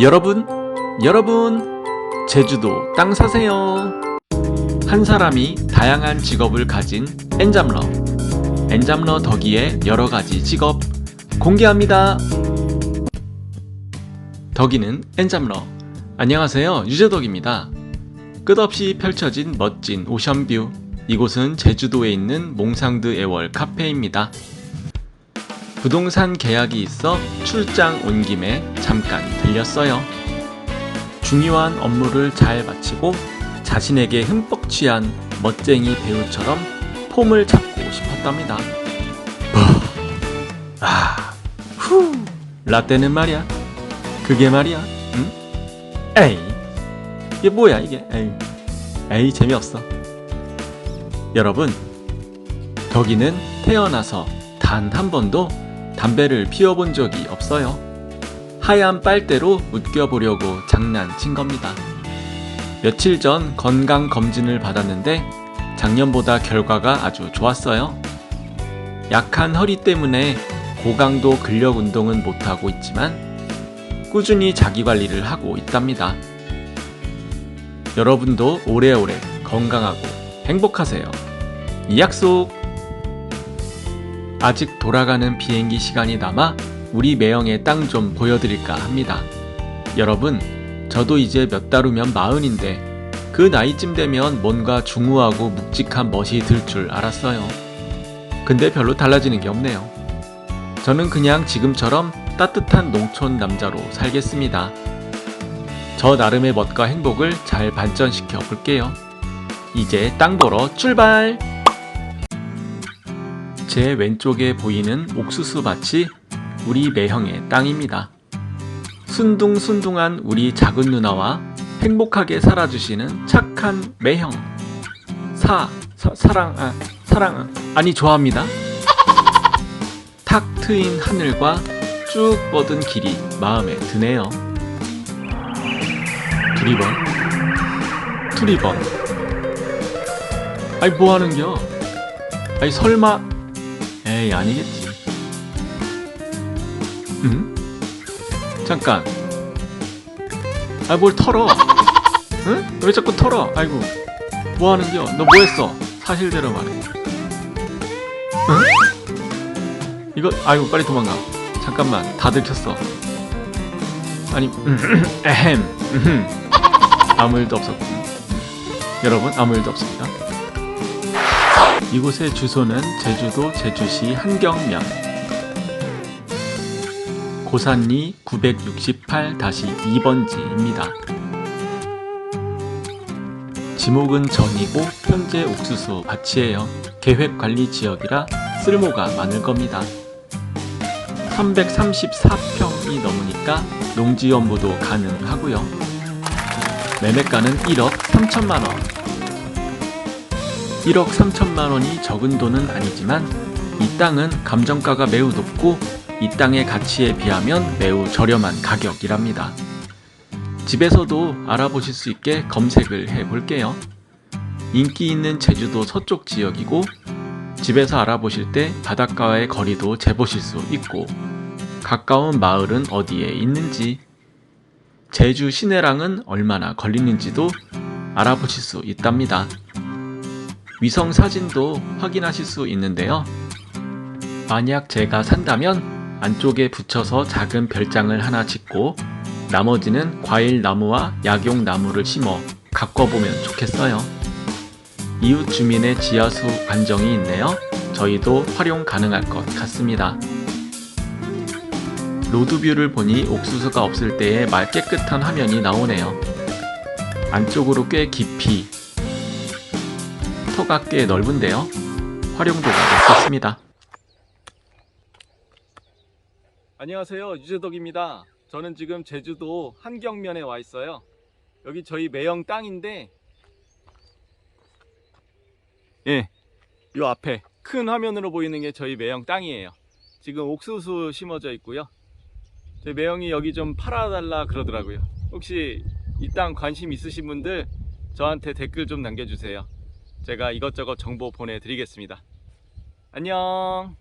여러분, 여러분, 제주도 땅 사세요. 한 사람이 다양한 직업을 가진 엔잡러. 엔잡러 덕이의 여러 가지 직업 공개합니다. 덕이는 엔잡러. 안녕하세요. 유재덕입니다. 끝없이 펼쳐진 멋진 오션뷰. 이곳은 제주도에 있는 몽상드 애월 카페입니다. 부동산 계약이 있어 출장 온 김에 잠깐 들렸어요. 중요한 업무를 잘 마치고 자신에게 흠뻑 취한 멋쟁이 배우처럼 폼을 잡고 싶었답니다. 뭐, 아, 후, 라떼는 말이야. 그게 말이야. 응? 에이, 이게 뭐야 이게? 에이, 에이 재미없어. 여러분, 덕이는 태어나서 단 한 번도 담배를 피워본 적이 없어요. 하얀 빨대로 웃겨보려고 장난친 겁니다. 며칠 전 건강 검진을 받았는데 작년보다 결과가 아주 좋았어요. 약한 허리 때문에 고강도 근력 운동은 못하고 있지만 꾸준히 자기 관리를 하고 있답니다. 여러분도 오래오래 건강하고 행복하세요. 이 약속! 아직 돌아가는 비행기 시간이 남아 우리 매형의 땅 좀 보여드릴까 합니다. 여러분, 저도 이제 몇 달 후면 마흔인데 그 나이쯤 되면 뭔가 중후하고 묵직한 멋이 들 줄 알았어요. 근데 별로 달라지는 게 없네요. 저는 그냥 지금처럼 따뜻한 농촌 남자로 살겠습니다. 저 나름의 멋과 행복을 잘 발전시켜 볼게요. 이제 땅 보러 출발! 제 왼쪽에 보이는 옥수수 밭이 우리 매형의 땅입니다. 순둥순둥한 우리 작은 누나와 행복하게 살아주시는 착한 매형. 사, 사 사랑, 아, 사랑, 아니, 좋아합니다. 탁 트인 하늘과 쭉 뻗은 길이 마음에 드네요. 두리번, 투리번. 아이, 뭐 하는겨? 아이, 설마, 에이, 아니겠지. 응? 잠깐. 아, 뭘 털어? 응? 왜 자꾸 털어? 아이고. 뭐 하는겨? 너 뭐 했어? 사실대로 말해. 응? 이거, 아이고, 빨리 도망가. 잠깐만, 다 들켰어. 아니, 음, 에헴, 음. 아무 일도 없었군. 여러분, 아무 일도 없습니다. 이곳의 주소는 제주도 제주시 한경면. 고산리 968-2번지입니다. 지목은 전이고 현재 옥수수 밭이에요. 계획 관리 지역이라 쓸모가 많을 겁니다. 334평이 넘으니까 농지 업무도 가능하고요. 매매가는 1억 3천만 원. 1억 3천만 원이 적은 돈은 아니지만 이 땅은 감정가가 매우 높고 이 땅의 가치에 비하면 매우 저렴한 가격이랍니다. 집에서도 알아보실 수 있게 검색을 해 볼게요. 인기 있는 제주도 서쪽 지역이고 집에서 알아보실 때 바닷가와의 거리도 재보실 수 있고 가까운 마을은 어디에 있는지 제주 시내랑은 얼마나 걸리는지도 알아보실 수 있답니다. 위성 사진도 확인하실 수 있는데요. 만약 제가 산다면 안쪽에 붙여서 작은 별장을 하나 짓고 나머지는 과일 나무와 약용 나무를 심어 가꿔보면 좋겠어요. 이웃 주민의 지하수 관정이 있네요. 저희도 활용 가능할 것 같습니다. 로드뷰를 보니 옥수수가 없을 때의 말 깨끗한 화면이 나오네요. 안쪽으로 꽤 깊이 터가 꽤 넓은데요. 활용도가 높겠습니다. 안녕하세요. 유재덕입니다. 저는 지금 제주도 한경면에 와 있어요. 여기 저희 매형 땅인데, 예, 요 앞에 큰 화면으로 보이는 게 저희 매형 땅이에요. 지금 옥수수 심어져 있고요. 저희 매형이 여기 좀 팔아달라 그러더라고요. 혹시 이 땅 관심 있으신 분들 저한테 댓글 좀 남겨주세요. 제가 이것저것 정보 보내드리겠습니다. 안녕.